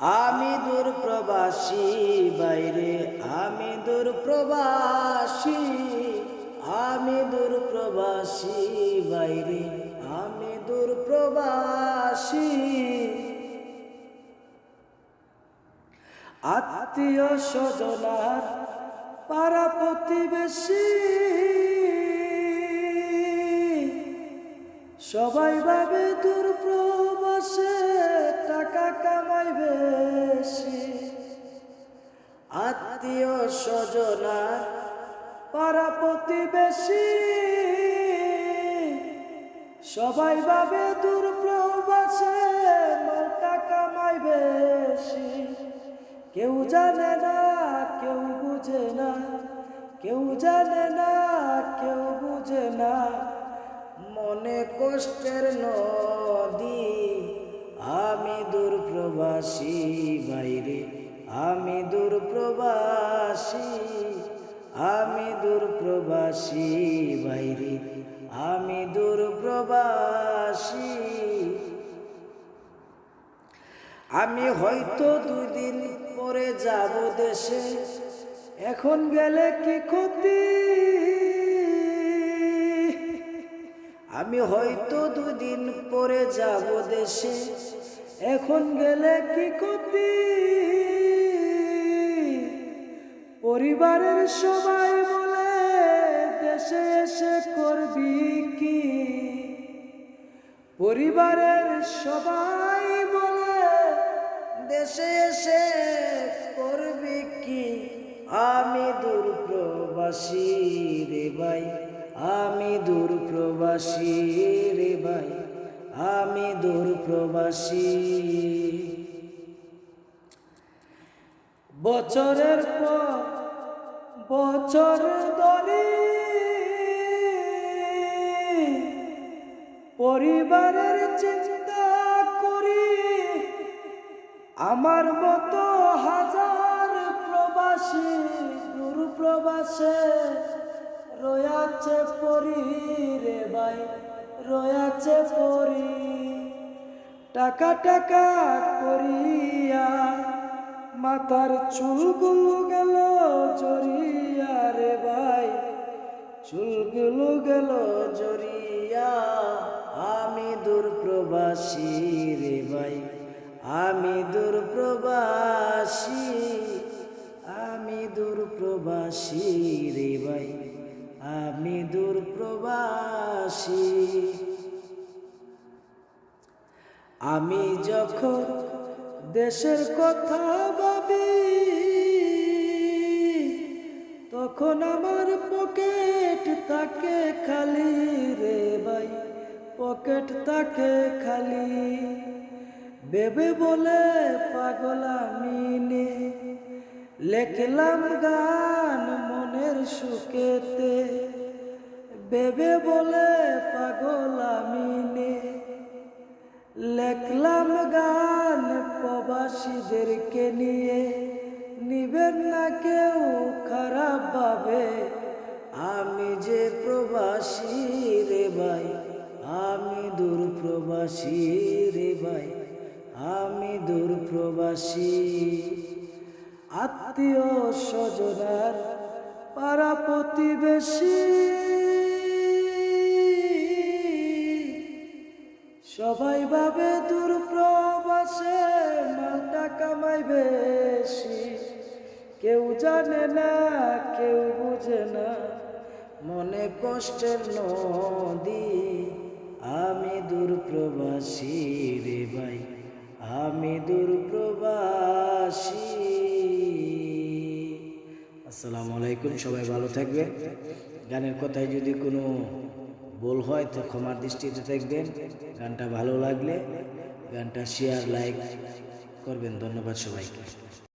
আমি দূর প্রবাসী বাইরে আমি দূর প্রবাসী আমি দূর প্রবাসী বাইরে আমি দূর প্রবাসী আত্মীয় স্বজনার পাড়া প্রতিবেশী, সবাই ভাবে দূর টাকা কামাই বেশি। আত্মীয় স্বজনার পাড়া প্রতিবেশী। সবাই ভাবে দূর প্রবাসে মাল টাকা কামাই বেশি। কেউ জানে না, কেউ বুঝে না। কেউ জানে না, কেউ বুঝে না। মনে কষ্টের নদী আমি দূর প্রবাসী বাইরে। আমি দূর প্রবাসী আমি দূর প্রবাসী বাইরে। আমি দূর প্রবাসী আমি হয়তো দুদিন পরে যাব দেশে। এখন গেলে কি ক্ষতি? আমি হয়তো দুদিন পরে যাব দেশে। এখন গেলে কি ক্ষতি? পরিবারের সবাই বলে, দেশে এসে করবি কি? পরিবারের সবাই বলে, দেশে এসে করবি কি? আমি দূর প্রবাসী রে ভাই, আমি দূর প্রবাসী রে ভাই, আমি দূর প্রবাসী। বছরের পর বছর ধরে পরিবারের চিন্তা করি, আমার মতো হাজার প্রবাসী, দূর প্রবাসে রয়াছে পরি রে ভাই রয়াছে পরি, টাকা টাকা করিয়া মাথার চুলগুলো গেল জড়িয়া রে ভাই, চুলগুলো গেল জড়িয়া। আমি দূর প্রবাসী রে ভাই, আমি দূর প্রবাসী আমি দূর প্রবাসী রে ভাই। আমি দূর প্রবাসী। আমি যখন দেশের কথা ভাবি, তখন আমার পকেট তাকে খালি রে ভাই, পকেট তাকে খালি। বেবে বলে, পাগল আমি লেখলাম গান মনের সুখেতে বেবে বলে পাগল আমি নে। লেখলাম গান প্রবাসীদেরকে নিয়ে, নিবেন না কেউ খারাপ ভাবে। আমি যে প্রবাসী রে ভাই, আমি দূর প্রবাসী রে ভাই, আমি দূর প্রবাসী। আত্মীয় স্বজনার পাড়া প্রতিবেশী। সবাই ভাবে দূর প্রবাসে মালটা কামাই বেশি। কেউ জানে না, কেউ বুঝে না, মনে কষ্টের নদী। আমি দূর প্রবাসী রে ভাই, আমি দূর প্রবাসী। আসসালামু আলাইকুম, সবাই ভালো থাকবে। গানের কথায় যদি কোনো ভুল হয়, তো ক্ষমার দৃষ্টিতে থাকবেন। গানটা ভালো লাগলে গানটা শেয়ার লাইক করবেন। ধন্যবাদ সবাইকে।